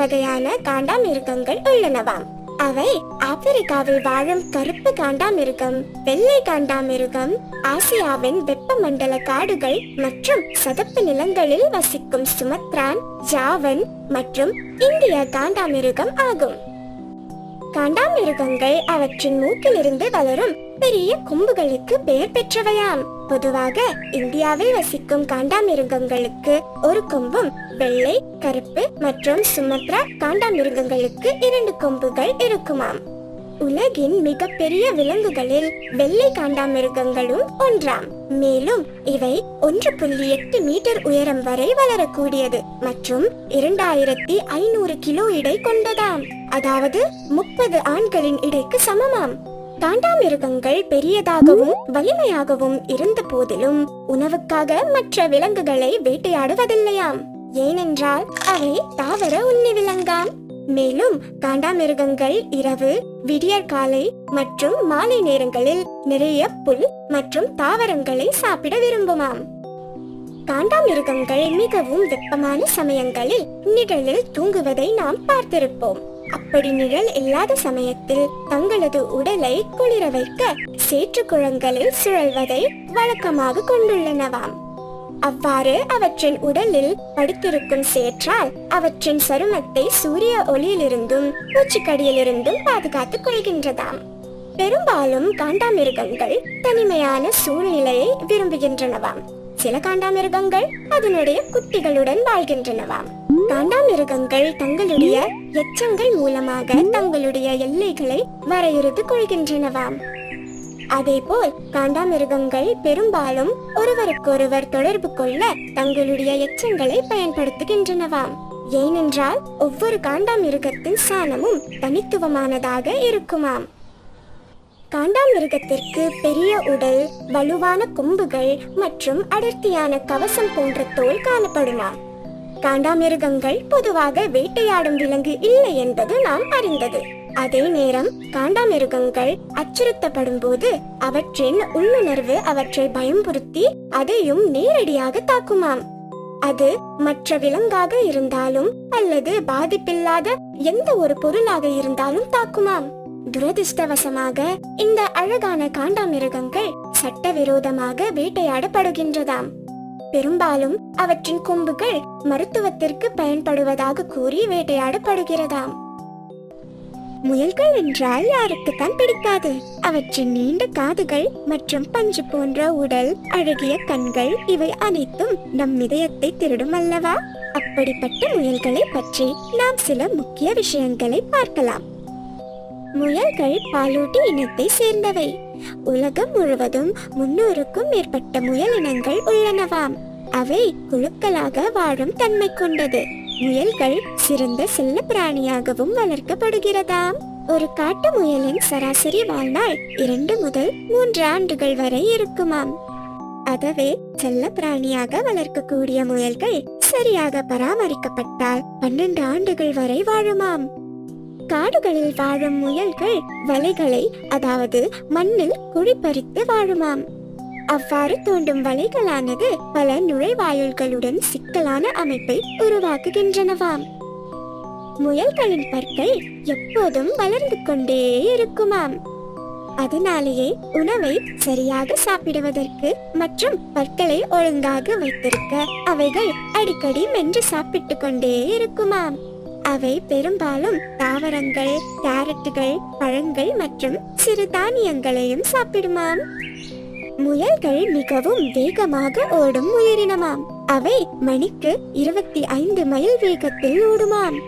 வகையான காண்டாமிருகங்கள் உள்ளனவாம். அவை ஆப்பிரிக்காவில் வாழும் கருப்பு காண்டாமிருகம் வெள்ளை காண்டாமிருகம் ஆசியாவின் வெப்பமண்டல காடுகள் மற்றும் சதுப்பு நிலங்களில் வசிக்கும் சுமத்ரான் ஜாவன் மற்றும் இந்திய காண்டாமிருகம் ஆகும். காண்டாமிருகங்கள் அவற்றின் மூக்கிலிருந்து வளரும் மிகப்பெரிய கொம்புகளுக்கு பெயர் பெற்றவையாம். பொதுவாக இந்தியாவில் வசிக்கும் காண்டாமிருகங்களுக்கு ஒரு கொம்பும் வெள்ளை கருப்பு மற்றும் சுமத்ரா காண்டாமிருகங்களுக்கு இரண்டு கொம்புகள் இருக்குமாம். உலகின் மிகப்பெரிய விலங்குகளில் வெள்ளை காண்டாமிருகங்களும் ஒன்றாம். மேலும் இவை ஒன்று புள்ளி எட்டு மீட்டர் உயரம் வரை வளரக்கூடியது மற்றும் இரண்டாயிரத்தி ஐநூறு கிலோ எடை கொண்டதாம். அதாவது முப்பது ஆண்களின் இடைக்கு சமமாம். காண்டாமிருகங்கள் பெரியதாகவும் வலிமையாகவும் இருந்த போதிலும் உணவுக்காக மற்ற விலங்குகளை வேட்டையாடுவதில்லையாம். ஏனென்றால் அவை தாவர உண்ணி விலங்காம். மேலும் காண்டாமிருகங்கள் இரவு விடியற்காலை மற்றும் மாலை நேரங்களில் நிறைய புல் மற்றும் தாவரங்களை சாப்பிட விரும்புமாம். காண்டாமிருகங்கள் மிகவும் வெப்பமான சமயங்களில் நிழலில் தூங்குவதை நாம் பார்த்திருப்போம். அப்படி நிழல் இல்லாத சமயத்தில் தங்களது உடலை குளிர வைக்க சேற்று குளங்களில் சுழல்வதை வழக்கமாக கொண்டுள்ளனவாம். அவ்வாறு அவற்றின் உடலில் படுத்திருக்கும் சேற்றால் அவற்றின் சருமத்தை சூரிய ஒளியிலிருந்தும் பூச்சிக்கடியிலிருந்தும் பாதுகாத்துக் கொள்கின்றதாம். பெரும்பாலும் காண்டாமிருகங்கள் தனிமையான சூழ்நிலையை விரும்புகின்றனவாம். சில காண்டாமிருகங்கள் அதனுடைய குட்டிகளுடன் வாழ்கின்றனவாம். காண்டாமிருகங்கள் தங்களுடைய எச்சங்கள் மூலமாக தங்களுடைய எல்லைகளை வரையறுத்து கொள்கின்றனவாம். அதேபோல் காண்டாமிருகங்கள் பெரும்பாலும் ஒருவருக்கொருவர் தொடர்பு கொள்ள தங்களுடைய எச்சங்களை பயன்படுத்துகின்றனவாம். ஏனென்றால் ஒவ்வொரு காண்டாமிருகத்தின் சாணமும் தனித்துவமானதாக இருக்குமாம். காண்டாமிருகத்திற்கு பெரிய உடல் வலுவான கொம்புகள் மற்றும் அடர்த்தியான கவசம் போன்ற தோல் காணப்படுமாம் காண்டாமிருகங்கள் பொதுவாக வேட்டையாடும் விலங்கு இல்லை என்பது நாம் அறிந்தது. அதே நேரம் காண்டாமிருகங்கள் அச்சுறுத்தப்படும் போது அவற்றின் உள்ளுணர்வு அவற்றை பயம்புறுத்தி அதையும் நேரடியாக தாக்குமாம். அது மற்ற விலங்காக இருந்தாலும் அல்லது பாதிப்பில்லாத எந்த ஒரு பொருளாக இருந்தாலும் தாக்குமாம். துரதிருஷ்டவசமாக இந்த அழகான காண்டாமிருகங்கள் சட்டவிரோதமாக வேட்டையாடப்படுகின்றதாம். பெரும்பாலும் அவற்றின் கொம்புகள் மருத்துவத்திற்கு பயன்படுவதாக கூறி வேட்டையாடப்படுகிறதாம். முயல்கள் என்றால் யாருக்குத்தான் பிடிக்காது. அவற்றின் நீண்ட காதுகள் மற்றும் பஞ்சு போன்ற உடல் அழகிய கண்கள் இவை அனைத்தும் நம் இதயத்தை திருடும் அல்லவா? அப்படிப்பட்ட முயல்களை பற்றி நாம் சில முக்கிய விஷயங்களை பார்க்கலாம். முயல்கள் பாலூட்டி இனத்தை சேர்ந்தவை. உலகம் முழுவதும் முன்னூறுக்கும் மேற்பட்ட முயல் இனங்கள் உள்ளனவாம். அவை குழுக்களாக வாழும் தன்மை கொண்டது. முயல்கள் சிறந்த செல்ல பிராணியாகவும் வளர்க்கப்படுகிறதாம். ஒரு காட்டு முயலின் சராசரி வாழ்நாள் இரண்டு முதல் மூன்று ஆண்டுகள் வரை இருக்குமாம். அதவே செல்ல பிராணியாக வளர்க்கக்கூடிய முயல்கள் சரியாக பராமரிக்கப்பட்டால் பன்னெண்டு ஆண்டுகள் வரை வாழுமாம். காடுகளில் வாழும் முயல்கள் வலைகளை அதாவது மண்ணில் குழிப்பறித்து வாழுமாம். அவ்வாறு தோண்டும் வலைகளானது பல நுழைவாயில்களுடன் சிக்கலான அமைப்பை உருவாக்குகின்றனவாம். முயல்களின் பற்கள் எப்போதும் வளர்ந்து கொண்டே இருக்குமாம். அதனாலேயே உணவை சரியாக சாப்பிடுவதற்கு மற்றும் பற்களை ஒழுங்காக வைத்திருக்க அவைகள் அடிக்கடி மென்று சாப்பிட்டு கொண்டே இருக்குமாம். அவை பெரும்பாலும் தாவரங்கள் கேரட்டுகள் பழங்கள் மற்றும் சிறு தானியங்களையும் சாப்பிடுமாம். முயல்கள் மிகவும் வேகமாக ஓடும் உயிரினமாம். அவை மணிக்கு இருபத்தி ஐந்து மைல் வேகத்தில் ஓடுமாம்.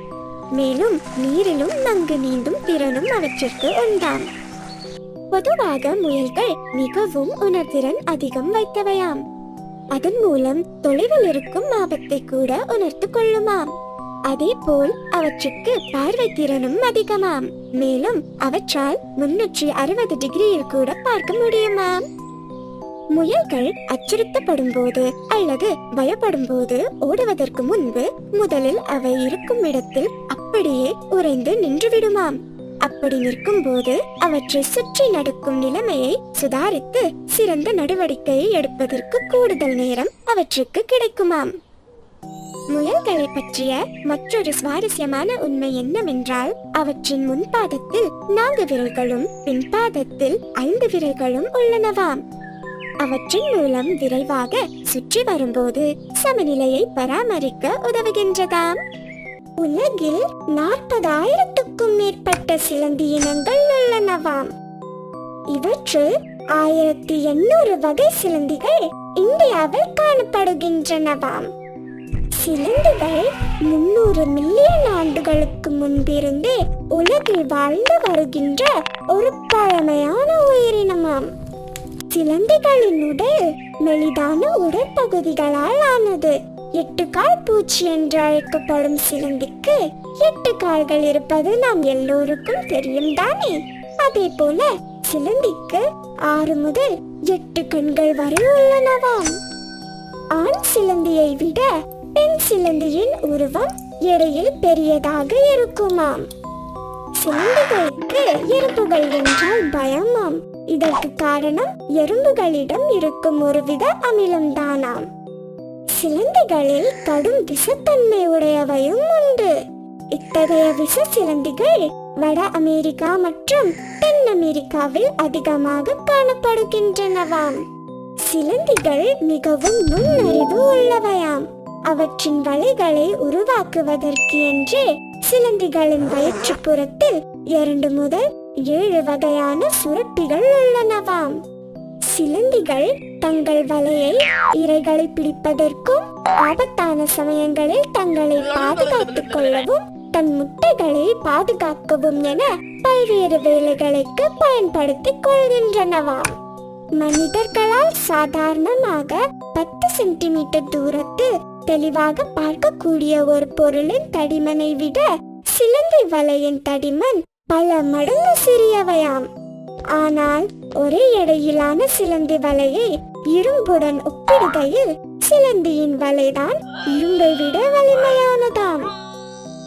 மேலும் நீரிலும் நன்கு நீந்தும் திறனும் அவற்றிற்கு உண்டாம். பொதுவாக முயல்கள் மிகவும் உணர்திறன் அதிகம் வைத்தவையாம். அதன் மூலம் தொலைவில் இருக்கும் ஆபத்தை கூட உணர்த்து கொள்ளுமாம். அதேபோல் அவற்றுக்கு பார்வை திறனும் அதிகமாம். மேலும் அவற்றால் முன்னூற்றி அறுபது டிகிரியில் கூட பார்க்க முடியுமாம் முயல்கள் அச்சுறுத்தப்படும் போது அல்லது பயப்படும் போது ஓடுவதற்கு முன்பு முதலில் அவை இருக்கும் இடத்தில் அப்படியே உறைந்து நின்று விடுமாம் அப்படி நிற்கும் போது அவற்றை சுற்றி நடக்கும் நிலைமையை சுதாரித்து சிறந்த நடவடிக்கையை எடுப்பதற்கு கூடுதல் நேரம் அவற்றுக்கு கிடைக்குமாம். முயல்களை பற்றிய மற்றொரு சுவாரஸ்யமான உண்மை என்னவென்றால் அவற்றின் முன்பாதத்தில் நான்கு விரல்களும் பின்பாதத்தில் ஐந்து விரல்களும் உள்ளனவாம். அவற்றின் மூலம் விரைவாக சுற்றி வரும்போது சமநிலையை பராமரிக்க உதவுகின்றதாம். உலகில் நாற்பதாயிரத்துக்கும் மேற்பட்ட சிலந்தி இனங்கள் உள்ளனவாம். இவற்றில் ஆயிரத்தி எண்ணூறு வகை சிலந்திகள் இந்தியாவில் காணப்படுகின்றனவாம். சிலந்திகள் முன்னூறு மில்லியன் ஆண்டுகளுக்கு முன்பிருந்தே உலகில் வாழ்ந்து வருகின்ற ஒரு பழமையான உயிரினமாம். சிலந்திகளின் உடல் மெலிதான உடற்பகுதிகளால் ஆனது. எட்டு கால் பூச்சி என்று அழைக்கப்படும் சிலந்திக்கு எட்டு கால்கள் இருப்பது நாம் எல்லோருக்கும் தெரியும் தானே? அதே போல சிலந்திக்கு ஆறு முதல் எட்டு கண்கள் வரை உள்ளனவாம். ஆண் சிலந்தியை விட பெண் சிலந்தியின் உருவம் எடையில் பெரியதாக இருக்குமாம். சிலந்திகளுக்கு எறும்புகள் என்றால் பயமாம். இதற்கு காரணம் எறும்புகளிடம் இருக்கும் ஒருவித அமிலம்தானாம். சிலந்திகளில் கடும் விஷத்தன்மை உடையவையும் உண்டு. இத்தகைய விஷ சிலந்திகள் வட அமெரிக்கா மற்றும் தென் அமெரிக்காவில் அதிகமாக காணப்படுகின்றனவாம். சிலந்திகள் மிகவும் நுண்ணறிவு உள்ளவையாம். அவற்றின் வலைகளை உருவாக்குவதற்கு என்று சிலந்திகளின் வயிற்றுப்புறத்தில் இரண்டு முதல் ஏழு வகையான சுரப்பிகள் உள்ளனவாம். சிலந்திகள் தங்கள் வலையை இரைகளை பிடிப்பதற்கும் ஆபத்தான சமயங்களில் தங்களை பாதுகாத்துக் கொள்ளவும் தன் முட்டைகளை பாதுகாக்கவும் என பல்வேறு வேலைகளுக்கு பயன்படுத்திக் கொள்கின்றனவாம். மனிதர்களால் சாதாரணமாக பத்து சென்டிமீட்டர் தூரத்தில் தெளிவாக பார்க்கக்கூடிய ஒரு பொருளின் தடிமனை விட சிலந்தி வலையின் தடிமன் பல மடங்கு சிறியவையாம். ஆனால் ஒரே எடையிலான சிலந்தி வலையை இரும்புடன் ஒப்பிடுகையில் சிலந்தியின் வலைதான் இரும்பை விட வலிமையானதாம்.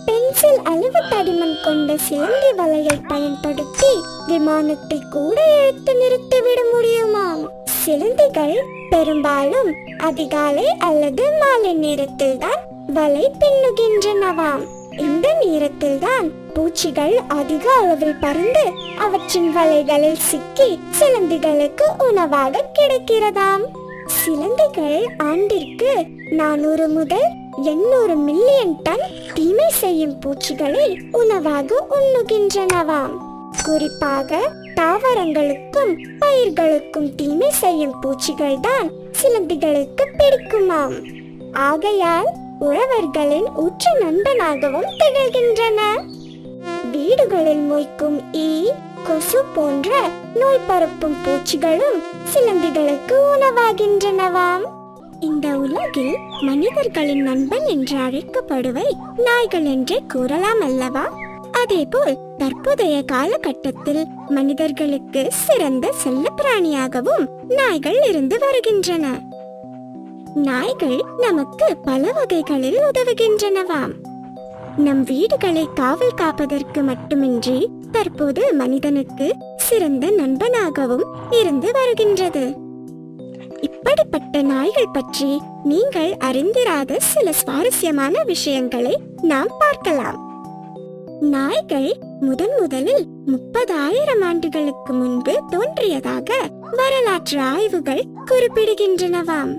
பென்சில் அளவு தடிமன் கொண்ட சிலந்தி வலையை பயன்படுத்தி விமானத்தை கூட இழுத்து நிறுத்திவிட முடியுமாம். சிலந்திகள் பெரும்பாலும் அதிகாலை அல்லது மாலை நேரத்தில் தான் வலை பின்னுகின்றனவாம். இந்த நேரத்தில் தான் பூச்சிகள் அதிக அளவில் பறந்து அவற்றின் வலைகளில் சிக்கி சிலந்திகளுக்கு உணவாக கிடைக்கிறதாம். சிலந்திகள் ஆண்டிற்கு நானூறு முதல் எண்ணூறு மில்லியன் டன் தீமை செய்யும் பூச்சிகளை உணவாக உண்ணுகின்றனவாம். குறிப்பாக தாவரங்களுக்கும் பயிர்களுக்கும் தீமை செய்யும் பூச்சிகள் தான் சிலந்திகளுக்கு பிடிக்குமாம். ஆகையால் உழவர்களின் உற்ற நண்பனாகவும் திகழ்கின்றன. வீடுகளில் மொய்க்கும் ஈ கொசு போன்ற நோய் பரப்பும் பூச்சிகளும் சிலந்திகளுக்கு உணவாகின்றனவாம். இந்த உலகில் மனிதர்களின் நண்பன் என்று அழைக்கப்படுவை நாய்கள் என்றே கூறலாம் அல்லவா? அதேபோல் தற்போதைய காலகட்டத்தில் மனிதர்களுக்கு சிறந்த செல்லப்பிராணியாகவும் நாய்கள் இருந்து வருகின்றன. நாய்கள் நமக்கு பல வகைகளில் உதவுகின்றனவாம். நம் வீடுகளை காவல் காப்பதற்கு மட்டுமின்றி தற்போது மனிதனுக்கு சிறந்த நண்பனாகவும் இருந்து வருகின்றது. இப்படிப்பட்ட நாய்கள் பற்றி நீங்கள் அறிந்திராத சில சுவாரஸ்யமான விஷயங்களை நாம் பார்க்கலாம். நாய்கள் முதன் முதலில் முப்பதாயிரம் ஆண்டுகளுக்கு முன்பு தோன்றியதாக வரலாற்று ஆய்வுகள் குறிப்பிடுகின்றனவாம்.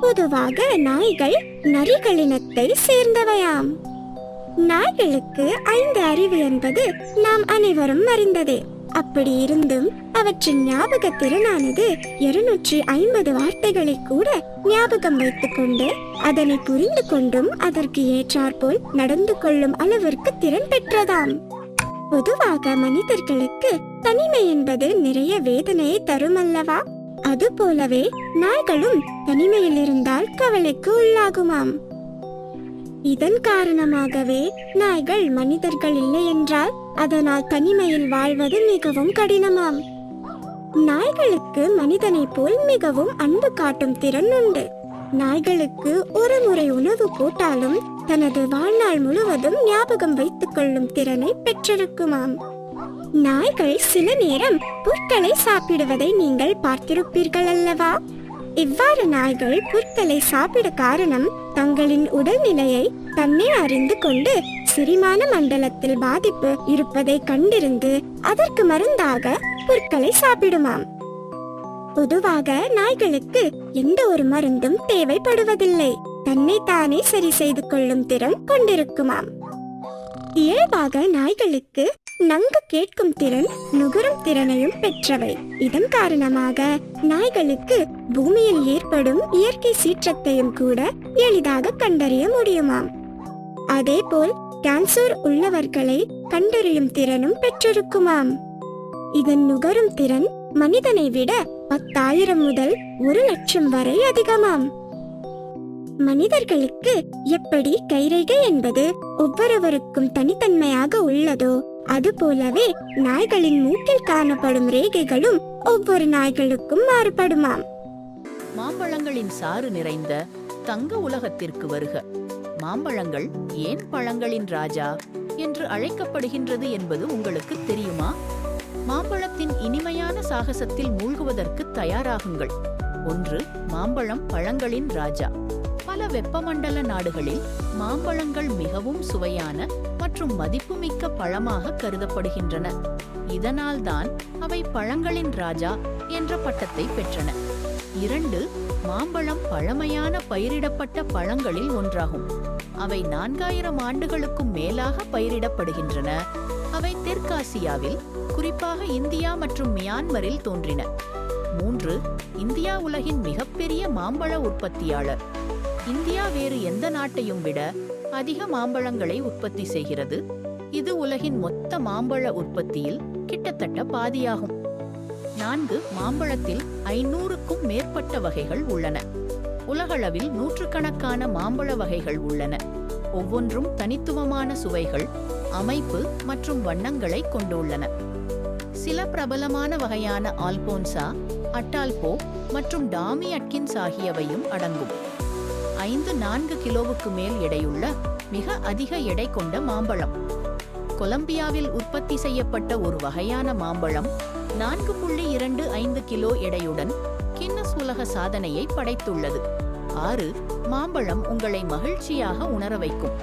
பொதுவாக நாய்கள் நரிகளினத்தை சேர்ந்தவையாம். நாய்களுக்கு ஐந்து அறிவு என்பது நாம் அனைவரும் அறிந்ததே. அப்படி இருந்தும் அவற்றின் ஞாபக திறனானது இருநூற்றி ஐம்பது வார்த்தைகளை கூட ஞாபகம் வைத்துக் கொண்டு அதனை புரிந்து கொண்டும் அதற்கு ஏற்றாற்போல் நடந்து கொள்ளும் அளவிற்கு திறன் பெற்றதாம். பொதுவாக மனிதர்களுக்கு தனிமை என்பது நிறைய வேதனையை தரும் அல்லவா அதுபோலவே நாய்களும் தனிமையில் இருந்தால் கவலைக்கு உள்ளாகுமாம். இதன் காரணமாகவே நாய்கள் மனிதர்கள் இல்லை என்றால் அதனால் தனிமையில் வாழ்வது மிகவும் கடினமாம். நாய்களுக்கு மனிதனை போல் மிகவும் அன்பு காட்டும் திறன் உண்டு. நாய்களுக்கு ஒரு முறை உணவு போட்டாலும் தனது வாழ்நாள் முழுவதும் ஞாபகம் வைத்துக் கொள்ளும் திறனை பெற்றிருக்குமாம். நாய்கள் சில நேரம் புற்களை சாப்பிடுவதை நீங்கள் பார்த்திருப்பீர்கள் அல்லவா இவ்வாறு நாய்கள் புற்களை சாப்பிட காரணம் தங்களின் உடல்நிலையை தன்னே அறிந்து கொண்டு சிறிமான மண்டலத்தில் பாதிப்பு இருப்பதை கண்டிருந்து அதற்கு மருந்தாக புற்களை சாப்பிடுமாம். பொதுவாக நாய்களுக்கு எந்த ஒரு மருந்தும் தேவைப்படுவதில்லை. தன்னை தானே சரி செய்து கொள்ளும் திறன் கொண்டிருக்குமாம். இயல்பாக நாய்களுக்கு நன்கு கேட்கும் திறன் நுகரும் திறனையும் பெற்றவை. இதன் காரணமாக நாய்களுக்கு பூமியில் ஏற்படும் இயற்கை சீற்றத்தையும் கூட எளிதாக கண்டறிய முடியுமாம். அதேபோல் கேன்சர் உள்ளவர்களை கண்டறியும் திறனும் பெற்றிருக்குமாம். இதன் நுகரும் திறன் மனிதனை விட பத்தாயிரம் முதல் ஒரு லட்சம் வரை அதிகமாம். மனிதர்களுக்கு எப்படி கைரேகை என்பது ஒவ்வொருவருக்கும் தனித்தன்மையாக உள்ளதோ அதுபோலவே நாய்களின் மூக்கில் காணப்படும் ரேகைகளும் ஒவ்வொரு நாய்களுக்கும் மாறுபடுமாம். மாம்பழங்களின் சாறு நிறைந்த தங்க உலகத்திற்கு வருக. மாம்பழங்கள் ஏன் பழங்களின் ராஜா என்று அழைக்கப்படுகின்றது என்பது உங்களுக்கு தெரியுமா? மாம்பழத்தின் இனிமையான சாகசத்தில் மூழ்குவதற்கு தயாராகுங்கள். ஒன்று மாம்பழம் பழங்களின் ராஜா. பல வெப்பமண்டல நாடுகளில் மாம்பழங்கள் மிகவும் சுவையான மற்றும் மதிப்புமிக்க பழமாக கருதப்படுகின்றன. இதனால்தான் அவை பழங்களின் ராஜா என்ற பட்டத்தை பெற்றன. இரண்டு மாம்பழம் பழமையான பயிரிடப்பட்ட பழங்களில் ஒன்றாகும். அவை நான்காயிரம் ஆண்டுகளுக்கும் மேலாக பயிரிடப்படுகின்றன. அவை தெற்காசியாவில் குறிப்பாக இந்தியா மற்றும் மியான்மரில் தோன்றின. மூன்று இந்தியா உலகின் மிகப்பெரிய மாம்பழ உற்பத்தியாளர். இந்தியா வேறு எந்த நாட்டையும் விட அதிக மாம்பழங்களை உற்பத்தி செய்கிறது. இது உலகின் மொத்த மாம்பழ உற்பத்தியில் கிட்டத்தட்ட பாதியாகும். நான்கு மாம்பழத்தில் ஐநூறுக்கும் மேற்பட்ட வகைகள் உள்ளன. உலகளவில் நூற்றுக்கணக்கான மாம்பழ வகைகள் உள்ளன. ஒவ்வொன்றும் தனித்துவமான சுவைகள் அமைப்பு மற்றும் வண்ணங்களை கொண்டுள்ளன. சில பிரபலமான வகையான ஆல்போன்சா அட்டால்போ மற்றும் டாமி அட்கின்ஸ் ஆகியவையும் அடங்கும். ஐந்து நான்கு கிலோவுக்கு மேல் எடையுள்ள மிக அதிக எடை கொண்ட மாம்பழம். கொலம்பியாவில் உற்பத்தி செய்யப்பட்ட ஒரு வகையான மாம்பழம் நான்கு புள்ளி இரண்டு ஐந்து கிலோ எடையுடன் கின்னஸ் உலக சாதனையை படைத்துள்ளது. ஆறு மாம்பழம் உங்களை மகிழ்ச்சியாக உணர வைக்கும்.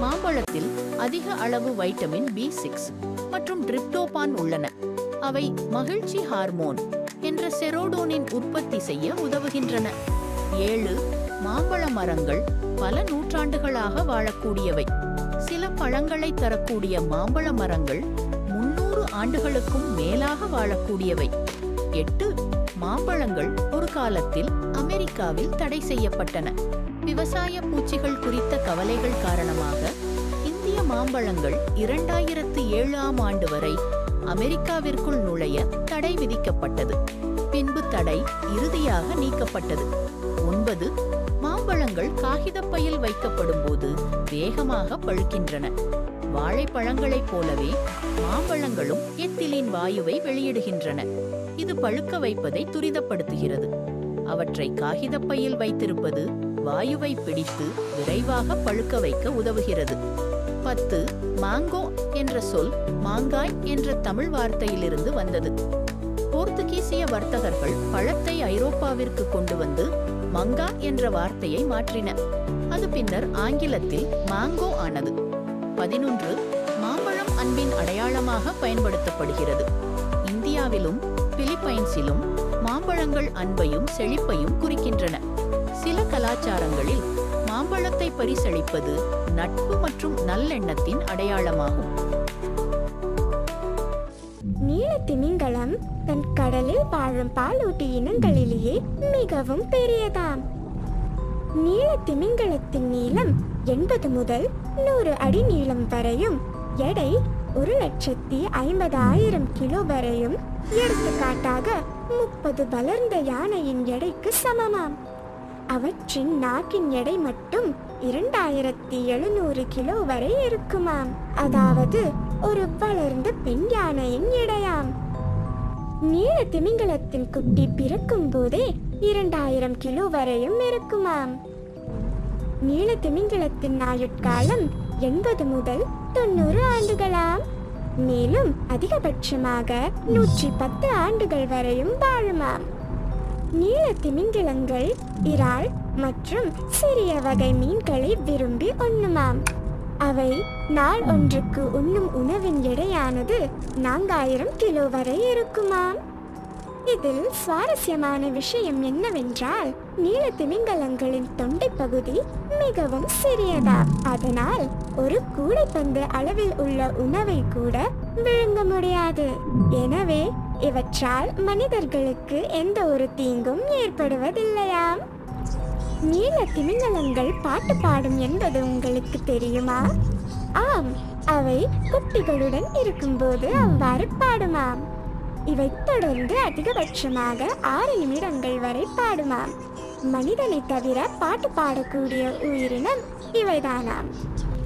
மாம்பழத்தில் அதிக அளவு வைட்டமின் பி சிக்ஸ் மற்றும் டிரிப்டோபான் உள்ளன. அவை மகிழ்ச்சி ஹார்மோன் என்ற செரோடோனின் உற்பத்தி செய்ய உதவுகின்றன. ஏழு மாம்பழ மரங்கள் பல நூற்றாண்டுகளாக வாழக்கூடியவை. சில பழங்களை தரக்கூடிய மாம்பழ மரங்கள் முன்னூறு ஆண்டுகளுக்கும் மேலாக வாழக்கூடியவை. எட்டு மாம்பழங்கள் ஒரு காலத்தில் அமெரிக்காவில் தடை செய்யப்பட்டன. விவசாய பூச்சிகள் குறித்த கவலைகள் காரணமாக இந்திய மாம்பழங்கள் இரண்டாயிரத்து ஏழாம் ஆண்டு வரை அமெரிக்காவிற்குள் நுழைய தடை விதிக்கப்பட்டது. பின்பு தடை இறுதியாக நீக்கப்பட்டது. ஒன்பது காகிதப் காகிதப்பையில் வைக்கப்படும் போது வேகமாக பழுக்கின்றன. வாழைப்பழங்களைப் போலவே மாம்பழங்களும் எத்திலின் வாயுவை வெளியிடுகின்றன. இது பழுக்க வைப்பதை துரிதப்படுத்துகிறது. அவற்றை காகிதப்பையில் வைத்திருப்பது வாயுவை பிடித்து விரைவாக பழுக்க வைக்க உதவுகிறது. பத்து மாங்கோ என்ற சொல் மாங்காய் என்ற தமிழ் வார்த்தையிலிருந்து வந்தது. போர்த்துகீசிய வர்த்தகர்கள் பழத்தை ஐரோப்பாவிற்கு கொண்டு வந்து மங்கா என்ற வார்த்தையை மாற்றின. அது பின்னர் ஆங்கிலத்தில் மாங்கோ ஆனது. பதினொன்று மாம்பழம் அன்பின் அடையாளமாக பயன்படுத்தப்படுகிறது. இந்தியாவிலும் பிலிப்பைன்ஸிலும் மாம்பழங்கள் அன்பையும் செழிப்பையும் குறிக்கின்றன. சில கலாச்சாரங்களில் மாம்பழத்தை பரிசளிப்பது நட்பு மற்றும் நல்லெண்ணத்தின் அடையாளமாகும். திமிங்கலம் தன் கடலில் வாழும் பாலூட்டி இனங்களிலேயே மிகவும் பெரியதாம். நீல திமிங்கலத்தின் நீளம் எண்பது முதல் நூறு அடி நீளம் வரையும் எடை ஒரு லட்சத்தி ஐம்பதாயிரம் கிலோ வரையும். எடுத்துக்காட்டாக முப்பது வளர்ந்த யானையின் எடைக்கு சமமாம். அவற்றின் நாக்கின் எடை மட்டும் இரண்டாயிரத்தி எழுநூறு கிலோ வரை இருக்குமாம். அதாவது ஒரு வளர்ந்த பெண் யானையின் எடையாம் நீல திமிங்கலத்தின் குட்டி பிறக்கும் போதே இரண்டாயிரம் கிலோ வரையும் இருக்குமாம். நீல திமிங்கலத்தின் ஆயுட்காலம் எண்பது முதல் தொண்ணூறு ஆண்டுகளாம். மேலும் அதிகபட்சமாக நூற்றி பத்து ஆண்டுகள் வரையும் வாழுமாம். நீல திமிங்கிலங்கள் இறால் மற்றும் சிறிய வகை மீன்களை விரும்பி உண்ணுமாம். அவை நாள் ஒன்றுக்கு உண்ணும் உணவின் எடையானது நான்காயிரம் கிலோ வரை இருக்குமாம். இதில் சுவாரஸ்யமான விஷயம் என்னவென்றால் நீல திமிங்கலங்களின் தொண்டை பகுதி மிகவும் சிறியதா. அதனால் ஒரு கூடைப்பந்து அளவில் உள்ள உணவை கூட விழுங்க முடியாது. எனவே இவற்றால் மனிதர்களுக்கு எந்த ஒரு தீங்கும் ஏற்படுவதில்லையாம். நீல திமிங்கலங்கள் பாட்டு பாடும் என்பது உங்களுக்கு தெரியுமா? ஆம் அவை குட்டிகளுடன் இருக்கும்போது அவ்வாறு பாடுமாம். இவை தொடர்ந்து அதிகபட்சமாக ஆறு நிமிடங்கள் வரை பாடுமாம். மனிதனை தவிர பாட்டு பாடக்கூடிய உயிரினம் இவைதானாம்.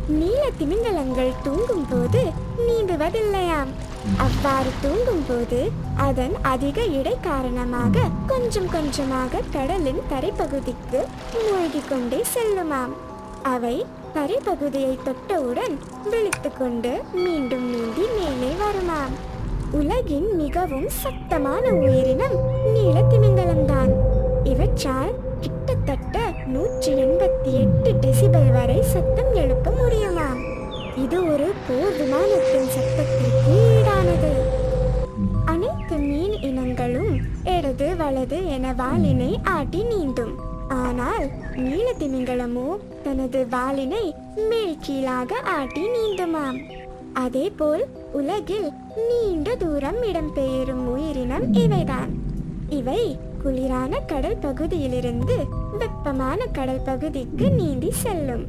நீல திமிங்கலங்கள் தூங்கும் போது நீந்துவதில்லையாம். அவ்வாறு தூங்கும் போது அதன் அதிக இடை காரணமாக கொஞ்சம் கொஞ்சமாக கடலின் தரைப்பகுதிக்கு மூழ்கிக் கொண்டே செல்லுமாம். அவை தரைப்பகுதியை தொட்டவுடன் விழித்துக் கொண்டு மீண்டும் நீந்தி மேலே வருமாம். உலகின் மிகவும் சத்தமான உயிரினம் நீலத்திமிங்கலம்தான். இவற்றால் கிட்டத்தட்ட நூற்றி எண்பத்தி எட்டு டெசிபல் வரை சத்தம் எழுப்ப முடியுமாம். இது ஒரு போர் விமானத்தின் சத்தத்திற்கு ஈடானது. அனைத்து மீன் இனங்களும் இடது வலது என வாளினை ஆட்டி நீந்தும். ஆனால் நீல திமிங்கலமோ தனது வாளினை மேல் கீழாக ஆட்டி நீந்துமாம். அதேபோல் உலகில் நீண்ட தூரம் இடம்பெயரும் உயிரினம் இவைதான். இவை குளிரான கடல் பகுதியிலிருந்து வெப்பமான கடல் பகுதிக்கு நீந்தி செல்லும்.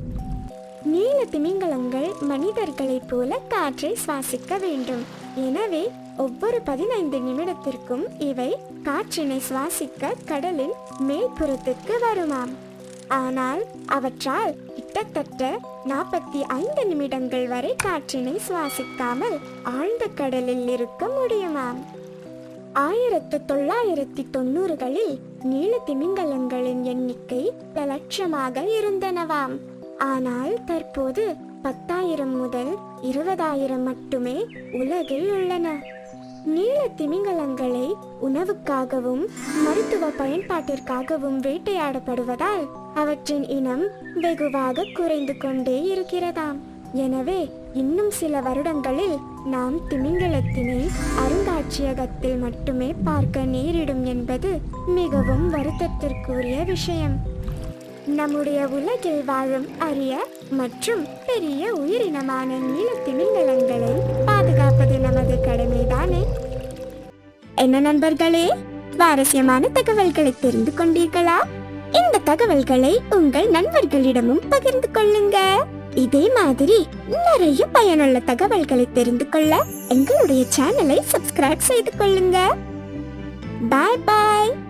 நீல திமிங்கலங்கள் மனிதர்களைப் போல காற்றை சுவாசிக்க வேண்டும். எனவே ஒவ்வொரு பதினைந்து நிமிடத்திற்கும் இவை காற்றினை சுவாசிக்க கடலின் மேல்புறத்துக்கு வருமாம். ஆனால் அவற்றால் கிட்டத்தட்ட நாற்பத்தி ஐந்து நிமிடங்கள் வரை காற்றினை சுவாசிக்காமல் ஆழ்ந்த கடலில் இருக்க முடியுமாம். ஆயிரத்து தொள்ளாயிரத்தி தொண்ணூறுகளில் நீல திமிங்கலங்களின் எண்ணிக்கை பல லட்சமாக இருந்தனவாம். ஆனால் தற்போது பத்தாயிரம் முதல் இருபதாயிரம் மட்டுமே உலகில் உள்ளன. நீல திமிங்கலங்களை உணவுக்காகவும் மருத்துவ பயன்பாட்டிற்காகவும் வேட்டையாடப்படுவதால் அவற்றின் இனம் வெகுவாக குறைந்து கொண்டே இருக்கிறதாம். எனவே இன்னும் சில வருடங்களில் நாம் திமிங்கலத்தினை அருங்காட்சியகத்தில் மட்டுமே பார்க்க நேரிடும் என்பது மிகவும் வருத்தத்திற்குரிய விஷயம். நம்முடைய உலகில் வாழும் அரிய மற்றும் பெரிய உயிரினமான நீல திமிங்கலங்களை பாதுகாப்பது நமது கடமைதானே? என்ன நண்பர்களே சுவாரஸ்யமான தகவல்களை தெரிந்து கொண்டீர்களா? இந்த தகவல்களை உங்கள் நண்பர்களிடமும் பகிர்ந்து கொள்ளுங்க. இதே மாதிரி நிறைய பயனுள்ள தகவல்களை தெரிந்து கொள்ள எங்களுடைய சேனலை சப்ஸ்கிரைப் செய்து கொள்ளுங்க. பாய் பாய்.